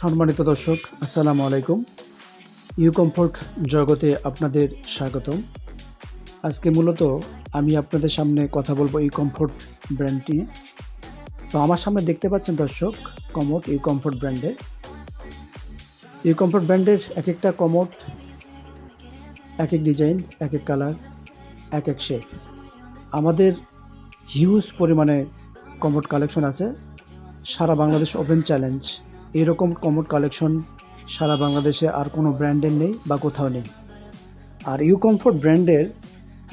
সম্মানিত দর্শক, আসসালামু আলাইকুম। ইউ কমফোর্ট জগতে আপনাদের স্বাগতম। আজকে মূলত আমি আপনাদের সামনে কথা বলব ইউ কমফোর্ট ব্র্যান্ডটি তো আমার সামনে দেখতে পাচ্ছেন দর্শক কমোট ইউ কমফোর্ট ব্র্যান্ডের ইউ কমফোর্ট ব্র্যান্ডের এক একটা কমোট এক এক ডিজাইন এক এক কালার এক এক শেপ আমাদের হিউজ পরিমাণে কমোড কালেকশন আছে। সারা বাংলাদেশ ওপেন চ্যালেঞ্জ এরকম কমোড কালেকশন সারা বাংলাদেশে আর কোনো ব্র্যান্ডের নেই বা কোথাও নেই। আর ইউ কমফোর্ট ব্র্যান্ডের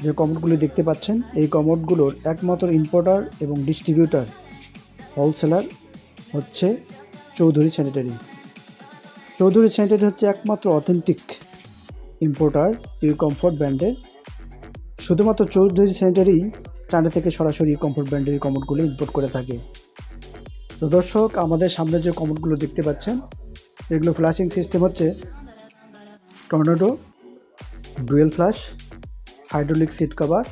যে কমোডগুলি দেখতে পাচ্ছেন, এই কমোডগুলোর একমাত্র ইম্পোর্টার এবং ডিস্ট্রিবিউটার হোলসেলার হচ্ছে চৌধুরী স্যানিটারি চৌধুরী স্যানিটারি হচ্ছে একমাত্র অথেন্টিক ইম্পোর্টার ইউ কমফোর্ট ব্র্যান্ডের। শুধুমাত্র চৌধুরী স্যানিটারি চায়না থেকে সরাসরি কমফোর্ট ব্র্যান্ডের কমোডগুলো ইম্পোর্ট করে থাকে। তো দর্শক, আমাদের সামনে যে কমোডগুলো দেখতে পাচ্ছেন, এগুলো ফ্ল্যাশিং সিস্টেম হচ্ছে tornado dual flash hydraulic seat cover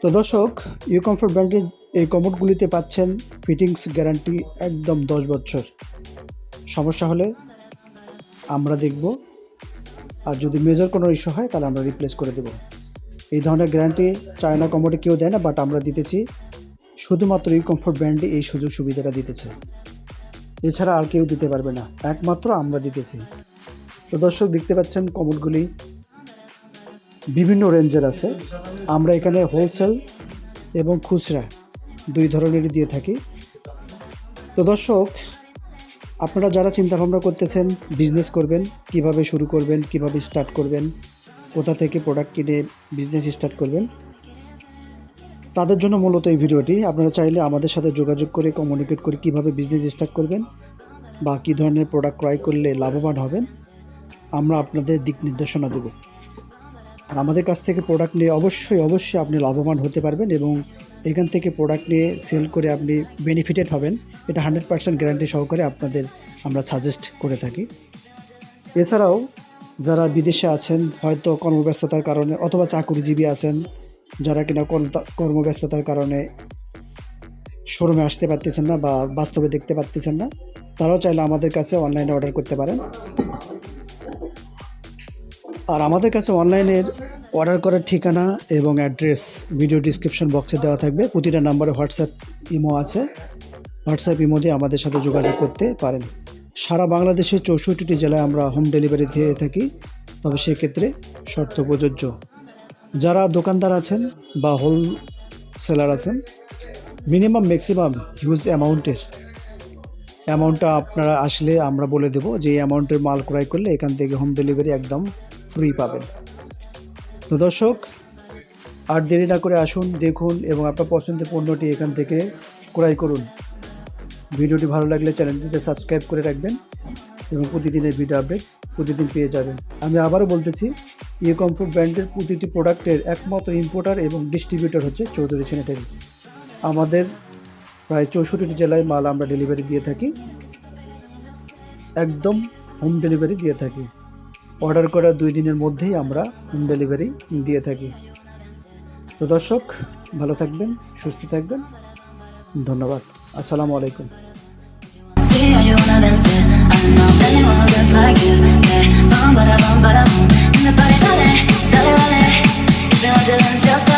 তো দর্শক ইউ কমফোর্ট ব্র্যান্ডের এই কমোডগুলিতে পাচ্ছেন ফিটিংস গ্যারান্টি একদম দশ বছর। সমস্যা হলে আমরা দেখব। আর যদি মেজর কোনো ইস্যু হয়, তাহলে আমরা রিপ্লেস করে দেব। এই ধরনের গ্যারান্টি চায়না কমোডে কেউ দেয় না বাট আমরা দিতেছি। শুধুমাত্র এই কমফোর্ট ব্র্যান্ডে এই সুযোগ সুবিধাটা দিতেছে। এছাড়া আর কেউ দিতে পারবে না, একমাত্র আমরা দিতেছি। তো দর্শক, দেখতে পাচ্ছেন কমোডগুলি বিভিন্ন রেঞ্জের আছে। আমরা এখানে হোলসেল এবং খুচরা দুই ধরনেরই দিয়ে থাকি। তো দর্শক, আপনারা যারা চিন্তাভাবনা করতেছেন বিজনেস করবেন, কীভাবে শুরু করবেন, কীভাবে স্টার্ট করবেন, কোথা থেকে প্রোডাক্ট কিনে বিজনেস স্টার্ট করবেন তাদের জন্য মূলত এই ভিডিওটি। আপনারা চাইলে আমাদের সাথে যোগাযোগ করে কমিউনিকেট করে কীভাবে বিজনেস স্টার্ট করবেন বা কী ধরনের প্রোডাক্ট ক্রয় করলে লাভবান হবেন, আমরা আপনাদের দিক নির্দেশনা দেব। আর আমাদের কাছ থেকে প্রোডাক্ট নিয়ে অবশ্যই অবশ্যই আপনি লাভবান হতে পারবেন এবং এখান থেকে প্রোডাক্ট নিয়ে সেল করে আপনি বেনিফিটেড হবেন। এটা হান্ড্রেড পার্সেন্ট গ্যারান্টি সহকারে আপনাদের আমরা সাজেস্ট করে থাকি। এছাড়াও, যারা বিদেশে আছেন, হয়তো কর্মব্যস্ততার কারণে অথবা চাকুরিজীবী আছেন যারা কিনা কর্ম- কর্মব্যস্ততার কারণে শোরুমে আসতে পারতেছেন না বা বাস্তবে দেখতে পারতেছেন না, তারাও চাইলে আমাদের কাছে অনলাইনে অর্ডার করতে পারেন। আর আমাদের কাছে অনলাইনের অর্ডার করার ঠিকানা এবং অ্যাড্রেস ভিডিও ডিসক্রিপশন বক্সে দেওয়া থাকবে। প্রতিটা নাম্বারে হোয়াটসঅ্যাপ ইমো আছে। হোয়াটসঅ্যাপ ইমো দিয়ে আমাদের সাথে যোগাযোগ করতে পারেন। সারা বাংলাদেশের চৌষট্টিটি জেলায় আমরা হোম ডেলিভারি দিয়ে থাকি, তবে সেক্ষেত্রে শর্ত প্রযোজ্য। যারা দোকানদার আছেন বা হোল সেলার আছেন মিনিমাম ম্যাক্সিমাম হিউজ অ্যামাউন্টের অ্যামাউন্টটা আপনারা আসলে আমরা বলে দেবো যে অ্যামাউন্টের মাল ক্রয় করলে এখান থেকে হোম ডেলিভারি একদম ফ্রি পাবেন। তো দর্শক, আর দেরি না করে আসুন, দেখুন এবং আপনার পছন্দের পণ্যটি এখান থেকে ক্রয় করুন। ভিডিওটি ভালো লাগলে চ্যানেলটিতে সাবস্ক্রাইব করে রাখবেন এবং প্রতিদিনের ভিডিও আপডেট প্রতিদিন পেয়ে যাবেন। আমি আবারও বলতেছি ইয়ে কমফোর্ট ব্র্যান্ডের প্রতিটি প্রোডাক্টের একমাত্র ইম্পোর্টার এবং ডিস্ট্রিবিউটর হচ্ছে চৌধুরী স্যানিটারি আমাদের প্রায় চৌষট্টি জেলায় মাল আমরা ডেলিভারি দিয়ে থাকি। একদম হোম ডেলিভারি দিয়ে থাকি। অর্ডার করার দুই দিনের মধ্যেই আমরা হোম ডেলিভারি দিয়ে থাকি। তো দর্শক ভালো থাকবেন সুস্থ থাকবেন। ধন্যবাদ। আসসালামু আলাইকুম. I know anyone who like you. Yeah, bum bada bum bada boom. Just